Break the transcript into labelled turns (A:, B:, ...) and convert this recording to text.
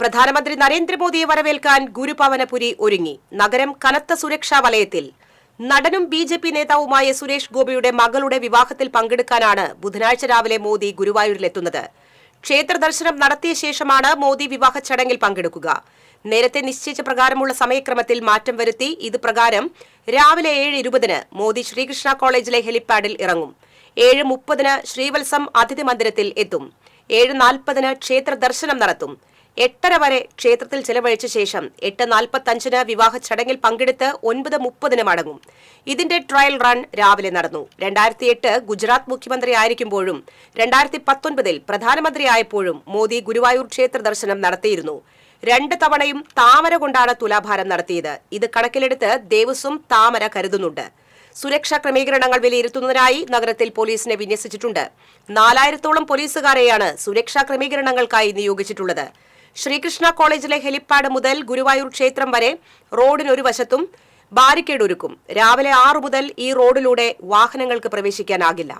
A: പ്രധാനമന്ത്രി നരേന്ദ്രമോദിയെ വരവേൽക്കാൻ ഗുരുപവനപുരി ഒരുങ്ങി. നഗരം കനത്ത സുരക്ഷാ വലയത്തിൽ. നടനും ബി ജെ പി നേതാവുമായ സുരേഷ് ഗോപിയുടെ മകളുടെ വിവാഹത്തിൽ പങ്കെടുക്കാനാണ് ബുധനാഴ്ച രാവിലെ മോദി ഗുരുവായൂരിലെത്തുന്നത്. ക്ഷേത്ര ദർശനം നടത്തിയ ശേഷമാണ് മോദി വിവാഹ ചടങ്ങിൽ പങ്കെടുക്കുക. നേരത്തെ നിശ്ചയിച്ച പ്രകാരമുള്ള സമയക്രമത്തിൽ മാറ്റം വരുത്തി ഇത് പ്രകാരം രാവിലെ ഏഴ് ഇരുപതിന് മോദി ശ്രീകൃഷ്ണ കോളേജിലെ ഹെലിപ്പാഡിൽ ഇറങ്ങും. ഏഴ് മുപ്പതിന് ശ്രീവത്സം അതിഥി മന്ദിരത്തിൽ എത്തും. ഏഴ് നാൽപ്പതിന് ക്ഷേത്ര ദർശനം നടത്തും. എട്ടര വരെ ക്ഷേത്രത്തിൽ ചെലവഴിച്ച ശേഷം എട്ട് നാൽപ്പത്തഞ്ചിന് വിവാഹ ചടങ്ങിൽ പങ്കെടുത്ത് ഒൻപത് മുപ്പതിന് മടങ്ങും. ഇതിന്റെ ട്രയൽ റൺ രാവിലെ നടന്നു. രണ്ടായിരത്തി എട്ട് ഗുജറാത്ത് മുഖ്യമന്ത്രി ആയിരിക്കുമ്പോഴും രണ്ടായിരത്തി പത്തൊൻപതിൽ പ്രധാനമന്ത്രിയായപ്പോഴും മോദി ഗുരുവായൂർ ക്ഷേത്ര ദർശനം നടത്തിയിരുന്നു. രണ്ട് തവണയും താമര കൊണ്ടാണ് തുലാഭാരം നടത്തിയത്. ഇത് കണക്കിലെടുത്ത് ദേവസ്വം താമര കരുതുന്നുണ്ട്. സുരക്ഷാ ക്രമീകരണങ്ങൾ വിലയിരുത്തുന്നതിനായി നഗരത്തിൽ പോലീസിനെ വിന്യസിച്ചിട്ടുണ്ട്. നാലായിരത്തോളം പോലീസുകാരെയാണ് സുരക്ഷാ ക്രമീകരണങ്ങൾക്കായി നിയോഗിച്ചിട്ടുള്ളത്. ശ്രീകൃഷ്ണ കോളേജിലെ ഹെലിപ്പാഡ് മുതൽ ഗുരുവായൂർ ക്ഷേത്രം വരെ റോഡിനൊരു വശത്തും ബാരിക്കേഡ് ഒരുക്കും രാവിലെ ആറു മുതൽ ഈ റോഡിലൂടെ വാഹനങ്ങൾക്ക് പ്രവേശിക്കാനാകില്ല.